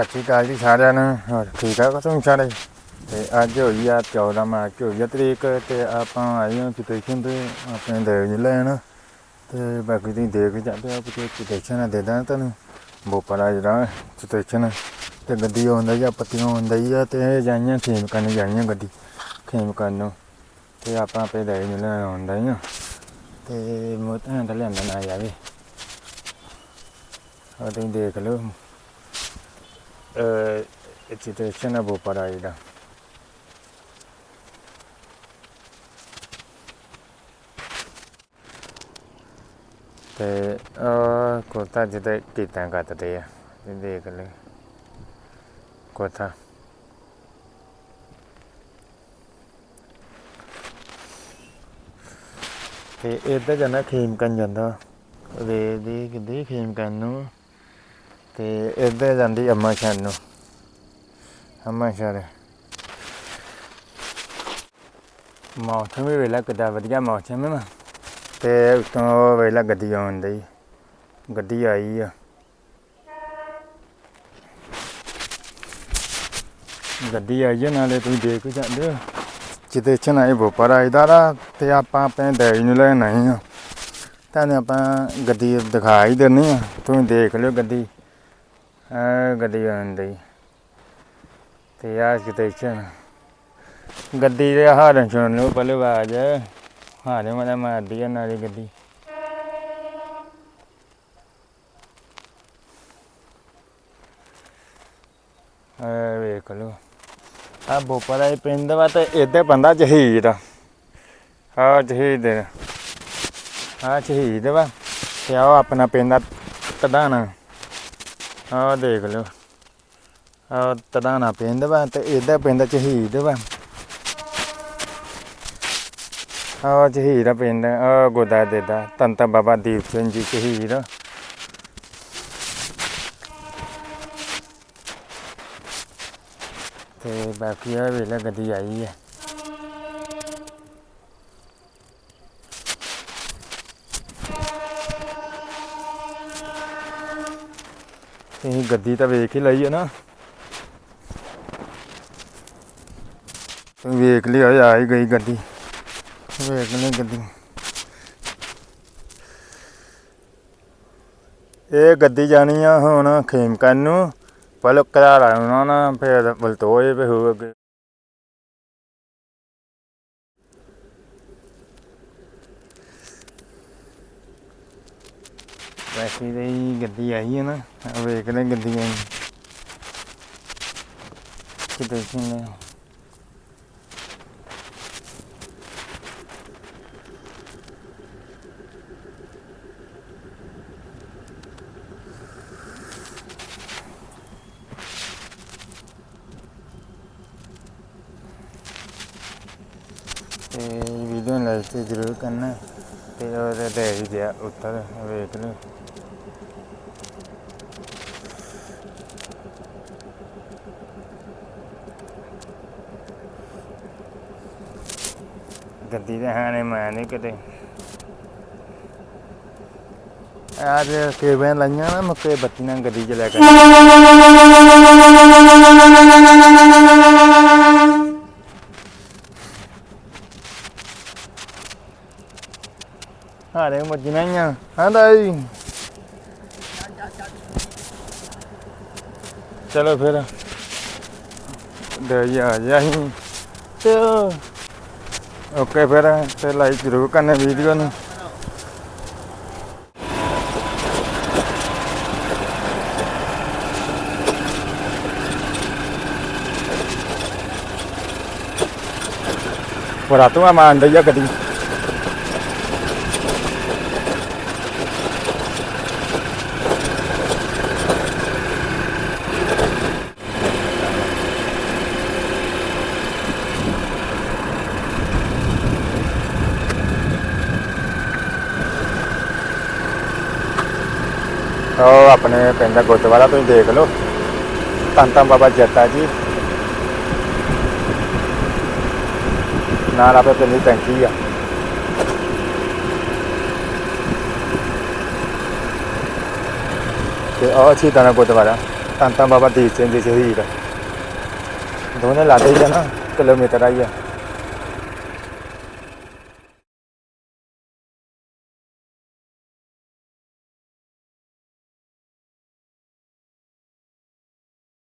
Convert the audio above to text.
ਸਤਿ ਸ਼੍ਰੀ ਅਕਾਲ ਜੀ ਸਾਰਿਆਂ ਨੂੰ। ਹੋਰ ਠੀਕ ਆ ਤੁਸੀਂ ਸਾਰੇ? ਤੇ ਅੱਜ ਹੋਈ ਆ 14 ਮਾਰਚ ਹੋਈ ਆ ਤਰੀਕ ਤੇ ਆਪਾਂ ਆਏ ਹਾਂ ਸਟੇਸ਼ਨ ਤੇ ਆਪਣੇ ਦੇਜ ਲੈਣ। ਤੇ ਬਾਕੀ ਤੁਸੀਂ ਦੇਖ ਜਾਂਦੇ ਆ ਕਿ ਸਟੇਸ਼ਨ ਦੇ ਦਾਂ ਤੁਹਾਨੂੰ। ਬੋਪਰਾ ਜਿਹੜਾ ਸਟੇਸ਼ਨ ਤੇ ਗੱਡੀ ਆਉਂਦਾ ਜਾਂ ਪੱਤੀਆਂ ਆਉਂਦਾ ਹੀ ਆ, ਤੇ ਜਾਈਆਂ ਖੇਮ ਕਰਨ ਜਾਈਆਂ ਗੱਡੀ, ਖੇਮ ਕਰਨ ਨੂੰ। ਤੇ ਆਪਾਂ ਆਪੇ ਦੇਜ ਲੈਣ ਆਉਂਦਾ ਹੀ ਆ। ਤੇ ਮੋਤਾਂ ਦਾ ਲਿਆਂਦਾ ਨਾ ਜਾਵੇ ਆ ਤੁਸੀਂ ਦੇਖ ਲਓ। ਅਹ ਸਟੇਸ਼ਨ ਆ ਬੋਪਰਾ ਜਿਹੜਾ ਤੇ ਆ ਕੋਤਾ ਜਿੱਤੇ ਕੀਤਾਂ ਕੱਟਦੇ ਆ ਇਹ ਦੇਖ ਲੈ ਕੋਤਾ ਤੇ ਇੱਧਰ ਜਾਣਾ ਖੇਮਕਨ ਜਾਂਦਾ ਵੇ ਦੀ ਕਿੱਦੀ ਖੇਮ ਨੂੰ ਤੇ ਇੱਧਰ ਜਾਂਦੀ ਅੰਮਾ ਸ਼ਾਨ ਨੂੰ। ਅੰਮਾ ਸ਼ਾਨ ਮੌਸਮ ਵੀ ਵੇਲਾ ਕਿੱਦਾਂ ਵਧੀਆ ਮੌਸਮ ਹੈ ਨਾ ਤੇ ਉਤੋਂ ਵੇਲਾ ਗੱਡੀ ਆਉਣ ਡਈ। ਗੱਡੀ ਆਈ ਆ। ਗੱਡੀ ਆਈ ਆ, ਨਾਲੇ ਤੁਸੀਂ ਦੇਖ ਹੀ ਜਾਂਦੇ ਹੋ। ਜਿੱਦੇ ਚ ਨਾ ਇਹ ਬੋਪਰ ਆਈਦਾ ਦਾ ਤੇ ਆਪਾਂ ਆਪਣੇ ਡੈਡੀ ਨੂੰ ਲੈਣ ਆਏ ਆ। ਤੁਹਾਨੂੰ ਆਪਾਂ ਗੱਡੀ ਦਿਖਾ ਹੀ ਦਿੰਨੀ ਆ। ਤੁਸੀਂ ਦੇਖ ਲਿਓ ਗੱਡੀ। ਗੱਡੀ ਆਉਣ ਡਈ। ਤੇ ਆ। ਸਟੇਸ਼ਨ ਗੱਡੀ ਦੇ ਹਾਰਨ ਸੁਣ ਲਓ ਪਹਿਲੇ ਆਵਾਜ਼ ਹਾਰੇ ਮਨਾ ਮਾਰਦੀ ਆ ਨਾਲੀ ਗੱਡੀ। ਆ ਵੇਖ ਲਓ। ਆ ਬੋਪਰਾ ਇਹ ਪਿੰਡ ਵਾ ਤੇ ਇੱਥੇ ਬੰਦਾ ਜਹੀਰ ਆ। ਆ ਜਹੀਰ ਆ। ਸ਼ਹੀਦ ਵਾ। ਤੇ ਆਹ ਆਪਣਾ ਪਿੰਡ ਆ ਤਦਾਨਾ ਆ ਦੇਖ ਲਓ। ਆ ਤਦਾਨਾ ਪਿੰਡ ਵਾ ਤੇ ਇਹਦਾ ਪਿੰਡ ਸ਼ਹੀਦ ਵਾ। ਆ ਸ਼ਹੀਦ ਦਾ ਪਿੰਡ ਆ ਗੋਦਾ ਦੇਦਾ ਤੰਤਾ ਬਾਬਾ ਦੀਪ ਸਿੰਘ ਜੀ ਸ਼ਹੀਦ। ਆ। ਤੇ ਬਾਕੀ ਆ ਵੇਲੇ ਗੱਡੀ ਆਈ ਹੈ ਤੁਸੀਂ ਗੱਡੀ ਤਾਂ ਵੇਖ ਹੀ ਲਈ ਹੈ ਨਾ। ਤੁਸੀਂ ਵੇਖ ਲਈ ਆ ਹੀ ਗਈ ਗੱਡੀ। ਵੇਖ ਲਈ ਗੱਡੀ। ਇਹ ਗੱਡੀ ਜਾਣੀ ਆ ਹੁਣ ਖੇਮਕਨ ਨੂੰ, ਪਹਿਲਾਂ ਘਰਾੜਾ ਉਹਨਾਂ ਨਾਲ, ਫਿਰ ਬਲਤੋਏ ਵੀ ਹੋ ਵੈਸੇ ਦੇ ਹੀ ਗੱਡੀ ਆਈ ਹੈ ਨਾ ਆਹ ਵੇਖ ਲੈ ਗੱਡੀ ਆਈ ਕਿਤੇ ਸੁਣਨੇ ਤੇ ਵੀਡੀਓ ਨੂੰ ਲਾਈਕ ਤੇ ਜ਼ਰੂਰ ਕਰਨਾ, ਤੇ ਉਹਦੇ ਤੇ ਹੀ ਦਿਆ ਉੱਤਰ, ਵੇਖ ਲਓ। ਗੱਡੀ ਦੇ ਹਾਣੇ ਮੈਂ ਨਹੀਂ ਕਿਤੇ। ਅੱਜ ਕੇਵੇਂ ਲਾਈਆਂ ਨਾ, ਮੁੱਕੇ ਬੱਤੀ ਨਾਲ ਗੱਡੀ ਚ ਲੈ ਕੇ। ਹਾਰੇ ਮੱਜੀਆਂ ਹੀ ਆ। ਹਾਂ ਤਾਈ। ਚਲੋ ਫਿਰ। ਦੇ ਜੀ ਜਾ ਹੀ ਤੇ ਓਕੇ ਫਿਰ ਤੇ ਲਾਈਕ ਜ਼ਰੂਰ ਕਰਨਾ ਵੀਡੀਓ ਨੂੰ। ਬੜਾ ਤੂੰ ਮਾਨ ਦਈ ਆ ਉਹ ਆਪਣੇ ਪਿੰਡ ਦਾ ਗੁਰਦੁਆਰਾ, ਤੁਸੀਂ ਦੇਖ ਲਓ। ਧੰਨ ਧੰਨ ਬਾਬਾ ਜੱਟਾ ਜੀ। ਨਾਲ ਆਪਣੇ ਪਿੰਡ ਦੀ ਟੈਂਕੀ ਆ। ਤੇ ਉਹ ਅੱਛੀ ਤਰ੍ਹਾਂ ਗੁਰਦੁਆਰਾ, ਧੰਨ ਧੰਨ ਬਾਬਾ ਦੀਪ ਸਿੰਘ ਜੀ ਸ਼ਹੀਦ। ਦੋਨੇ ਲਾਦੇ ਹੀ ਆ ਨਾ, ਕਿਲੋਮੀਟਰ ਆਈ ਆ।